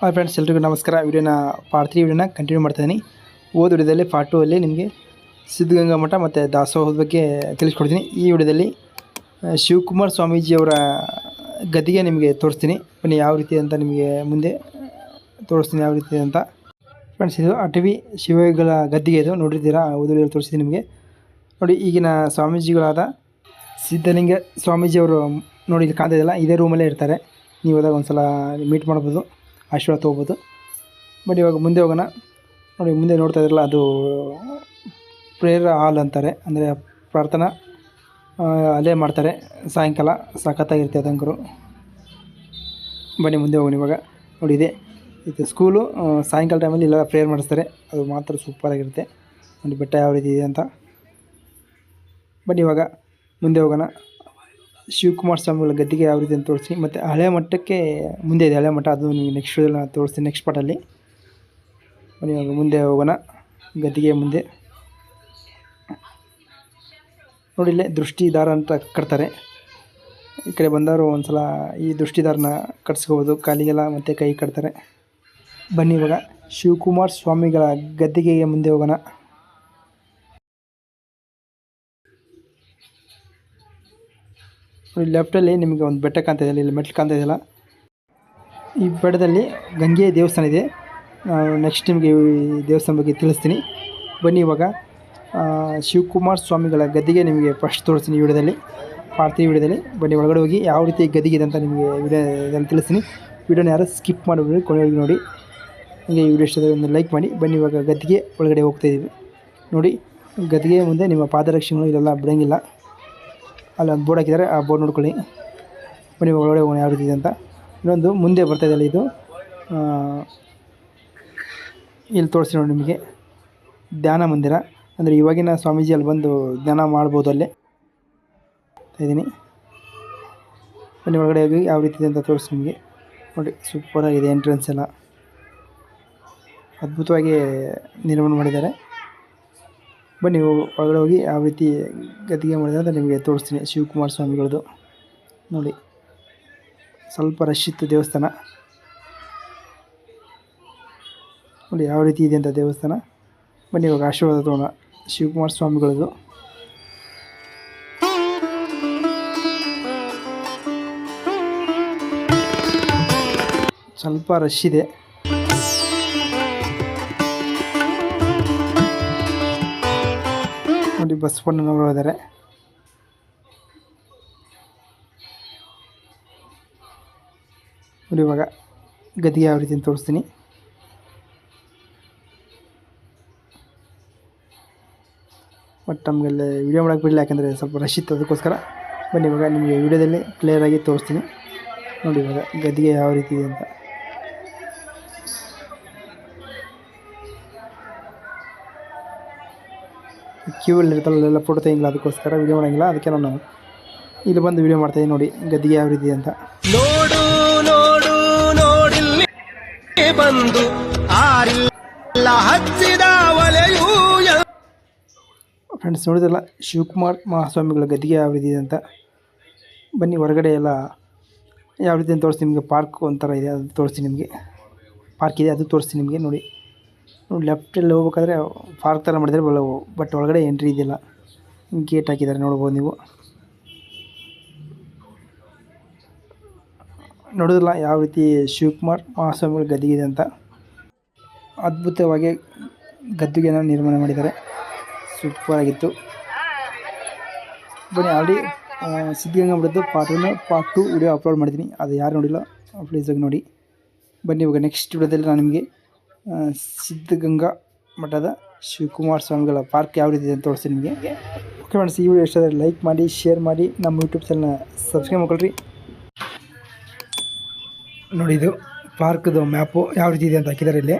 Hi friends ಎಲ್ರಿಗೂ ನಮಸ್ಕಾರ. ವಿಡಿಯೋನ ಪಾರ್ಟ್ ತ್ರೀ ವಿಡಿಯೋನ ಕಂಟಿನ್ಯೂ ಮಾಡ್ತಾಯಿದ್ದೀನಿ ಓದ್ ವಿಡಿಯೋದಲ್ಲಿ ಪಾರ್ಟ್ ಟೂ ಅಲ್ಲಿ ನಿಮಗೆ ಸಿದ್ಧಗಂಗಾ ಮಠ ಮತ್ತು ದಾಸೋಹದ ಬಗ್ಗೆ ತಿಳಿಸ್ಕೊಡ್ತೀನಿ. ಈ ವಿಡಿಯೋದಲ್ಲಿ ಆ, ಶಿವಕುಮಾರ್ ಸ್ವಾಮೀಜಿಯವರ ಗದ್ದಿಗೆ ನಿಮಗೆ ತೋರಿಸ್ತೀನಿ. ಬನ್ನಿ ಯಾವ ರೀತಿ ಅಂತ ನಿಮಗೆ ಮುಂದೆ ತೋರಿಸ್ತೀನಿ ಯಾವ ರೀತಿ ಅಂತ. ಫ್ರೆಂಡ್ಸ್ ಇದು ಅಟವಿ ಶಿವಗಳ ಗದ್ದಿಗೆ ಇದು. ನೋಡಿರ್ತೀರಾ? ಓದ್ ವಿಡಿಯೋದಲ್ಲಿ ತೋರಿಸ್ತೀನಿ ನಿಮಗೆ. ನೋಡಿ ಈಗಿನ ಸ್ವಾಮೀಜಿಗಳಾದ ಸಿದ್ಧಲಿಂಗ ಸ್ವಾಮೀಜಿಯವರು ನೋಡಿ ಇಲ್ಲಿ ಕಾಣ್ತಾ ಇದೇ ರೂಮಲ್ಲೇ ಇರ್ತಾರೆ. ನೀವು ಹೋದಾಗ ಒಂದು ಸಲ ಮೀಟ್ ಮಾಡ್ಬೋದು. ಆಶೀರ್ವಾದ ತೊಗೋಬೋದು. ಬಟ್ ಇವಾಗ ಮುಂದೆ ಹೋಗೋಣ. ನೋಡಿ, ಮುಂದೆ ನೋಡ್ತಾ ಇದ್ರಲ್ಲ, ಅದು ಪ್ರೇಯರ್ ಹಾಲ್ ಅಂತಾರೆ. ಅಂದರೆ ಪ್ರಾರ್ಥನಾ ಅಲ್ಲೇ ಮಾಡ್ತಾರೆ. ಸಾಯಂಕಾಲ ಸಖತ್ತಾಗಿರುತ್ತೆ ಅದಂಕರು. ಬನ್ನಿ, ಮುಂದೆ ಹೋಗೋಣ ಇವಾಗ. ನೋಡಿ, ಇದೆ. ಇದು ಸ್ಕೂಲು ಸಾಯಂಕಾಲ ಟೈಮಲ್ಲಿ ಇಲ್ಲ ಪ್ರೇಯರ್ ಮಾಡಿಸ್ತಾರೆ. ಅದು ಮಾತ್ರ ಸೂಪರಾಗಿರುತ್ತೆ ನೋಡಿ, ಬೆಟ್ಟ ಯಾವ ರೀತಿ ಇದೆ ಅಂತ. ಬನ್ನಿ, ಇವಾಗ ಮುಂದೆ ಹೋಗೋಣ. ಶಿವಕುಮಾರ ಸ್ವಾಮಿಗಳ ಗದ್ದಿಗೆ ಯಾವ ರೀತಿ ಅಂತ ತೋರಿಸಿ, ಮತ್ತು ಹಳೆ ಮಟ್ಟಕ್ಕೆ ಮುಂದೆ ಇದೆ ಹಳೆ ಮಠ ಅದು ನಿಮಗೆ ನೆಕ್ಸ್ಟ್ ನಾನು ತೋರಿಸ್ತೀನಿ ನೆಕ್ಸ್ಟ್ ಪಾರ್ಟಲ್ಲಿ ಇವಾಗ ಮುಂದೆ ಹೋಗೋಣ, ಗದ್ದಿಗೆ ಮುಂದೆ. ನೋಡಿ, ಇಲ್ಲೇ ದೃಷ್ಟಿದಾರ ಅಂತ ಕಟ್ತಾರೆ. ಈ ಕಡೆ ಬಂದವರು ಒಂದು ಸಲ ಈ ದೃಷ್ಟಿದಾರನ ಕಟ್ಸ್ಕೋಬೋದು, ಕಾಲಿಗೆಲ್ಲ ಮತ್ತು ಕೈ ಕಟ್ತಾರೆ. ಬನ್ನಿ ಇವಾಗ, ಶಿವಕುಮಾರ್ ಸ್ವಾಮಿಗಳ ಗದ್ದಿಗೆಗೆ ಮುಂದೆ ಹೋಗೋಣ. ನೋಡಿ ಲೆಫ್ಟಲ್ಲಿ ನಿಮಗೆ ಒಂದು ಬೆಟ್ಟ ಕಾಣ್ತಾ ಇದೆಯಲ್ಲ ಇಲ್ಲಿ ಮೆಟ್ಲು ಕಾಣ್ತಾ ಇದೆಯಲ್ಲ ಈ ಬೆಟ್ಟದಲ್ಲಿ ಗಂಗೆ ದೇವಸ್ಥಾನ ಇದೆ. ನೆಕ್ಸ್ಟ್ ನಿಮಗೆ ಈ ದೇವಸ್ಥಾನ ಬಗ್ಗೆ ತಿಳಿಸ್ತೀನಿ. ಬನ್ನಿ ಇವಾಗ. ಶಿವಕುಮಾರ್ ಸ್ವಾಮಿಗಳ ಗದ್ದಿಗೆ ನಿಮಗೆ ಫಸ್ಟ್ ತೋರಿಸ್ತೀನಿ ವಿಡಿಯೋದಲ್ಲಿ, ಪಾರ್ಥಿವ ವಿಡಿಯೋದಲ್ಲಿ. ಬನ್ನಿ ಒಳಗಡೆ ಹೋಗಿ ಯಾವ ರೀತಿ ಗದ್ದಿಗೆ ಇದೆ ಅಂತ ನಿಮಗೆ ವಿಡಿಯೋದಲ್ಲಿ ತಿಳಿಸ್ತೀನಿ. ವಿಡಿಯೋನ ಯಾರು ಸ್ಕಿಪ್ ಮಾಡಿಬಿಡಿ ಕೊನೆಗೆ ನೋಡಿ. ಹಂಗೆ ಈ ವಿಡಿಯೋ ಇಷ್ಟದ ಒಂದು ಲೈಕ್ ಮಾಡಿ. ಬನ್ನಿ ಇವಾಗ ಗದ್ದಿಗೆ ಒಳಗಡೆ ಹೋಗ್ತಾ ಇದ್ದೀವಿ ನೋಡಿ, ಗದ್ದಿಗೆ ಮುಂದೆ ನಿಮ್ಮ ಪಾದರಕ್ಷೆಗಳು ಇಲ್ಲೆಲ್ಲ ಬಿಡೋಂಗಿಲ್ಲ. ಅಲ್ಲಿ ಒಂದು ಬೋರ್ಡ್ ಹಾಕಿದ್ದಾರೆ. ಆ ಬೋರ್ಡ್ ನೋಡ್ಕೊಳ್ಳಿ. ಬನ್ನಿ ಒಳಗಡೆ ಹೋಗೋಣ ಯಾವ ರೀತಿ ಇದೆ ಅಂತ. ಇನ್ನೊಂದು ಮುಂದೆ ಬರ್ತಾ ಇದು ಆ, ಇಲ್ಲಿ ತೋರಿಸಿ ನೋಡಿ ನಿಮಗೆ. ಧ್ಯಾನ ಮಂದಿರ. ಅಂದರೆ ಇವಾಗಿನ ಸ್ವಾಮೀಜಿ ಅಲ್ಲಿ ಬಂದು ಧ್ಯಾನ ಮಾಡ್ಬೋದು ಅಲ್ಲಿ. ಇದ್ದೀನಿ. ಬನ್ನಿ ಒಳಗಡೆ ಹೋಗಿ ಯಾವ ರೀತಿ ಇದೆ ಅಂತ ತೋರಿಸಿ ನಿಮಗೆ. ನೋಡಿ ಸೂಪರಾಗಿದೆ ಎಂಟ್ರೆನ್ಸ್ ಎಲ್ಲ. ಅದ್ಭುತವಾಗಿ ನಿರ್ಮಾಣ ಮಾಡಿದ್ದಾರೆ. ಬನ್ನಿ ಒಳಗಡೆ ಹೋಗಿ ಯಾವ ರೀತಿ ಗದ್ದಿಗೆ ಮಾಡಿದೆ ಅಂತ ನಿಮಗೆ ತೋರಿಸ್ತೀನಿ. ಶಿವಕುಮಾರ ಸ್ವಾಮಿಗಳದ್ದು ನೋಡಿ, ಸ್ವಲ್ಪ ರಶ್ ದೇವಸ್ಥಾನ. ನೋಡಿ, ಯಾವ ರೀತಿ ಇದೆ ಅಂತ ದೇವಸ್ಥಾನ. ಬನ್ನಿ, ಇವಾಗ ಆಶೀರ್ವಾದ ತೋಣ ಶಿವಕುಮಾರ ಸ್ವಾಮಿಗಳದ್ದು ಸ್ವಲ್ಪ ರಶ್ ಇದೆ. ನೋಡಿ ಬಸವಣ್ಣನವರು ಇದ್ದಾರೆ. ನೋಡಿ ಇವಾಗ ಗದಿಗೆ ಯಾವ ರೀತಿ ತೋರಿಸ್ತೀನಿ. ಬಟ್ ನಮಗೆಲ್ಲ ವೀಡಿಯೋ ಮಾಡೋಕ್ಕೆ ಬಿಡಲಿಲ್ಲ, ಯಾಕಂದರೆ ಸ್ವಲ್ಪ ರಶ್ ಇತ್ತು ಅದಕ್ಕೋಸ್ಕರ. ಬನ್ನಿ ಇವಾಗ ನಿಮಗೆ ವೀಡಿಯೋದಲ್ಲಿ ಕ್ಲಿಯರಾಗಿ ತೋರಿಸ್ತೀನಿ. ನೋಡಿ ಇವಾಗ ಗದಿಗೆ ಯಾವ ರೀತಿ ಇದೆ ಅಂತ. ಕ್ಯೂ ಅಲ್ಲಿ ಇರ್ತಲ್ಲ ಅಲ್ಲೆಲ್ಲ ಫೋಟೋ ತೆಗಿಲ್ಲ ಅದಕ್ಕೋಸ್ಕರ ವಿಡಿಯೋ ಮಾಡೋಂಗಿಲ್ಲ. ಅದಕ್ಕೆ ನಾನು ಇಲ್ಲಿ ಬಂದು ವಿಡಿಯೋ ಮಾಡ್ತಾಯಿದ್ದೀನಿ ನೋಡಿ ಗದ್ದಿಗೆ ಯಾವ ರೀತಿ ಅಂತ. ನೋಡು ನೋಡು ನೋಡಿಲ್ಲಿ ಬಂದು ಆರಿಲ್ಲ ಹಚ್ಚಿದ ಒಲೆಯೂ ಫ್ರೆಂಡ್ಸ್ ನೋಡಿದ್ರಲ್ಲ ಶಿವಕುಮಾರ್ ಮಹಾಸ್ವಾಮಿಗಳ ಗದ್ದಿಗೆ ಯಾವ ರೀತಿ ಇದೆ ಅಂತ. ಬನ್ನಿ ಹೊರಗಡೆ ಎಲ್ಲ ಯಾವ ರೀತಿ ಅಂತ ತೋರಿಸ್ತೀನಿ ನಿಮಗೆ. ಪಾರ್ಕ್ ಒಂಥರ ಇದೆ ಅದು ತೋರಿಸ್ತೀನಿ ನಿಮಗೆ. ಪಾರ್ಕ್ ಇದೆ ಅದು ತೋರಿಸ್ತೀನಿ ನಿಮಗೆ ನೋಡಿ. ಲೆಫ್ಟಲ್ಲಿ ಹೋಗ್ಬೇಕಾದ್ರೆ ಪಾರ್ಕ್ ಥರ ಮಾಡಿದರೆ ಬಳ ಬಟ್ ಒಳಗಡೆ ಎಂಟ್ರಿ ಇದೆಯಲ್ಲ ಗೇಟ್ ಹಾಕಿದ್ದಾರೆ, ನೋಡ್ಬೋದು ನೀವು. ನೋಡೋದಿಲ್ಲ ಯಾವ ರೀತಿ ಶಿವಕುಮಾರ್ ಮಹಾಸ್ವಾಮಿಗಳ ಗದ್ದಿಗೆ ಇದೆ ಅಂತ. ಅದ್ಭುತವಾಗಿ ಗದ್ದುಗೆಯನ್ನು ನಿರ್ಮಾಣ ಮಾಡಿದ್ದಾರೆ. ಸೂಪರ್ ಆಗಿತ್ತು. ಬನ್ನಿ already Siddaganga ಮಠದ್ದು part one part two video upload ಮಾಡಿದ್ದೀನಿ. ಅದು ಯಾರು ನೋಡಿಲ್ಲ ಪ್ಲೀಸಾಗಿ ನೋಡಿ. ಬನ್ನಿ, ಇವಾಗ ನೆಕ್ಸ್ಟ್ ವಿಡಿಯೋದಲ್ಲಿ ನಾನು ನಿಮಗೆ ಸಿದ್ಧಗಂಗಾ ಮಠದ ಶಿವಕುಮಾರ ಸ್ವಾಮಿಗಳ ಪಾರ್ಕ್ ಯಾವ ರೀತಿ ಇದೆ ಅಂತ ತೋರಿಸ್ತೀನಿ ನಿಮಗೆ. ಓಕೆ ಫ್ರೆಂಡ್ಸ್ ಈ ವಿಡಿಯೋ ಇಷ್ಟ ಲೈಕ್ ಮಾಡಿ ಶೇರ್ ಮಾಡಿ. ನಮ್ಮ ಯೂಟ್ಯೂಬ್ ಚಾನಲ್ನ ಸಬ್ಸ್ಕ್ರೈಬ್ ಮಾಡ್ಕೊಳ್ರಿ. ನೋಡಿ ಇದು ಪಾರ್ಕ್ದು ಮ್ಯಾಪು ಯಾವ ರೀತಿ ಇದೆ ಅಂತ ಹಾಕಿದ್ದಾರೆ ಇಲ್ಲಿ.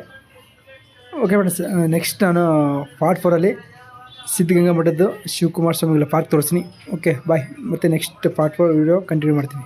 ಓಕೆ ಫ್ರೆಂಡ್ಸ್ ನೆಕ್ಸ್ಟ್ ನಾನು ಪಾರ್ಟ್ ಫೋರಲ್ಲಿ ಸಿದ್ಧಗಂಗಾ ಮಠದ್ದು ಶಿವಕುಮಾರ ಸ್ವಾಮಿಗಳ ಪಾರ್ಕ್ ತೋರಿಸ್ತೀನಿ. ಓಕೆ ಬಾಯ್ ಮತ್ತು next part four video continue ಮಾಡ್ತೀನಿ.